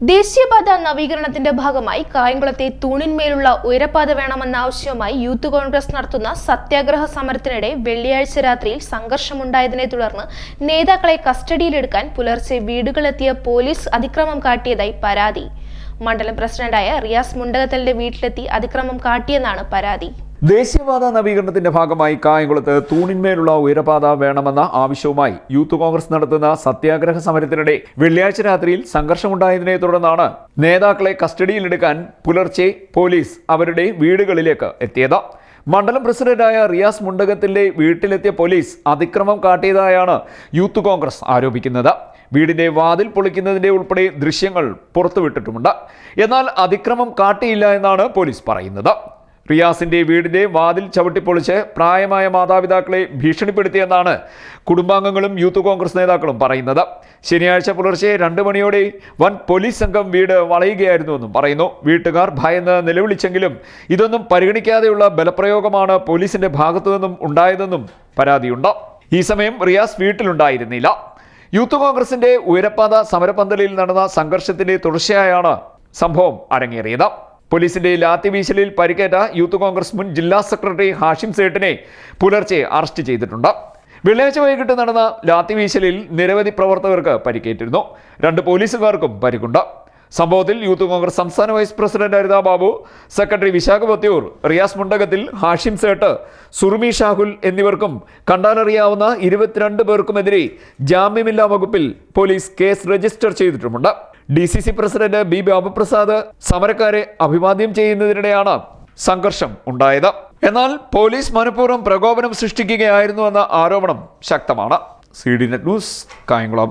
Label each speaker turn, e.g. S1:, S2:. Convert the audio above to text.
S1: ദേശീയപാത നവീകരണത്തിന്റെ ഭാഗമായി കായംകുളത്തെ തൂണിന്മേലുള്ള ഉയരപാത വേണമെന്ന ആവശ്യവുമായി യൂത്ത് കോൺഗ്രസ് നടത്തുന്ന സത്യാഗ്രഹ സമരത്തിനിടെ വെള്ളിയാഴ്ച രാത്രിയിൽ സംഘർഷമുണ്ടായതിനെ തുടർന്ന് നേതാക്കളെ കസ്റ്റഡിയിലെടുക്കാൻ പുലർച്ചെ വീടുകളെത്തിയ പോലീസ് അതിക്രമം കാട്ടിയതായി പരാതി. മണ്ഡലം പ്രസിഡന്റായ റിയാസ് മുണ്ടകത്തലിന്റെ വീട്ടിലെത്തി അതിക്രമം കാട്ടിയെന്നാണ് പരാതി.
S2: ദേശീയപാത നവീകരണത്തിന്റെ ഭാഗമായി കായംകുളത്ത് തൂണിന്മേലുള്ള ഉയരപാത വേണമെന്ന ആവശ്യവുമായി യൂത്ത് കോൺഗ്രസ് നടത്തുന്ന സത്യാഗ്രഹ സമരത്തിനിടെ വെള്ളിയാഴ്ച രാത്രിയിൽ സംഘർഷമുണ്ടായതിനെ തുടർന്നാണ് നേതാക്കളെ കസ്റ്റഡിയിലെടുക്കാൻ പുലർച്ചെ പോലീസ് അവരുടെ വീടുകളിലേക്ക് എത്തിയത്. മണ്ഡലം പ്രസിഡന്റായ റിയാസ് മുണ്ടകത്തിന്റെ വീട്ടിലെത്തിയ പോലീസ് അതിക്രമം കാട്ടിയതായാണ് യൂത്ത് കോൺഗ്രസ് ആരോപിക്കുന്നത്. വീടിന്റെ വാതിൽ പൊളിക്കുന്നതിന്റെ ഉൾപ്പെടെ ദൃശ്യങ്ങൾ പുറത്തുവിട്ടിട്ടുമുണ്ട്. എന്നാൽ അതിക്രമം കാട്ടിയില്ല എന്നാണ് പോലീസ് പറയുന്നത്. റിയാസിന്റെ വീടിന്റെ വാതിൽ ചവിട്ടിപ്പൊളിച്ച് പ്രായമായ മാതാപിതാക്കളെ ഭീഷണിപ്പെടുത്തിയെന്നാണ് കുടുംബാംഗങ്ങളും യൂത്ത് കോൺഗ്രസ് നേതാക്കളും പറയുന്നത്. ശനിയാഴ്ച പുലർച്ചെ രണ്ട് മണിയോടെ വൻ പോലീസ് സംഘം വീട് വളയുകയായിരുന്നുവെന്നും പറയുന്നു. വീട്ടുകാർ ഭയന്ന് നിലവിളിച്ചെങ്കിലും ഇതൊന്നും പരിഗണിക്കാതെയുള്ള ബലപ്രയോഗമാണ് പോലീസിന്റെ ഭാഗത്തു നിന്നും ഉണ്ടായതെന്നും പരാതിയുണ്ട്. ഈ സമയം റിയാസ് വീട്ടിലുണ്ടായിരുന്നില്ല. യൂത്ത് കോൺഗ്രസിന്റെ ഉയരപ്പാത സമരപന്തലിൽ നടന്ന സംഘർഷത്തിന്റെ തുടർച്ചയായാണ് സംഭവം അരങ്ങേറിയത്. പോലീസിന്റെ ലാത്തി വീശലിൽ പരിക്കേറ്റ യൂത്ത് കോൺഗ്രസ് മുൻ ജില്ലാ സെക്രട്ടറി ഹാഷിം സേട്ടിനെ പുലർച്ചെ അറസ്റ്റ് ചെയ്തിട്ടുണ്ട്. വെള്ളിയാഴ്ച വൈകിട്ട് നടന്ന ലാത്തി വീശലിൽ നിരവധി പ്രവർത്തകർക്ക് പരിക്കേറ്റിരുന്നു. രണ്ട് പോലീസുകാർക്കും പരിക്കുണ്ട്. സംഭവത്തിൽ യൂത്ത് കോൺഗ്രസ് സംസ്ഥാന vice president Haritha Babu secretary Vishakh Pathiyoor Riyas Mundakathil Hashim Sait Surumi Shahul എന്നിവർക്കും കണ്ടാലറിയാവുന്ന ഇരുപത്തിരണ്ട് പേർക്കുമെതിരെ ജാമ്യമില്ലാ വകുപ്പിൽ police case register ചെയ്തിട്ടുമുണ്ട്. D C C president B Babuprasad സമരക്കാരെ അഭിവാദ്യം ചെയ്യുന്നതിനിടെയാണ് സംഘർഷം ഉണ്ടായത്. എന്നാൽ പോലീസ് മനഃപൂർവം പ്രകോപനം സൃഷ്ടിക്കുകയായിരുന്നുവെന്ന ആരോപണം ശക്തമാണ്. C D net news Kayamkulam.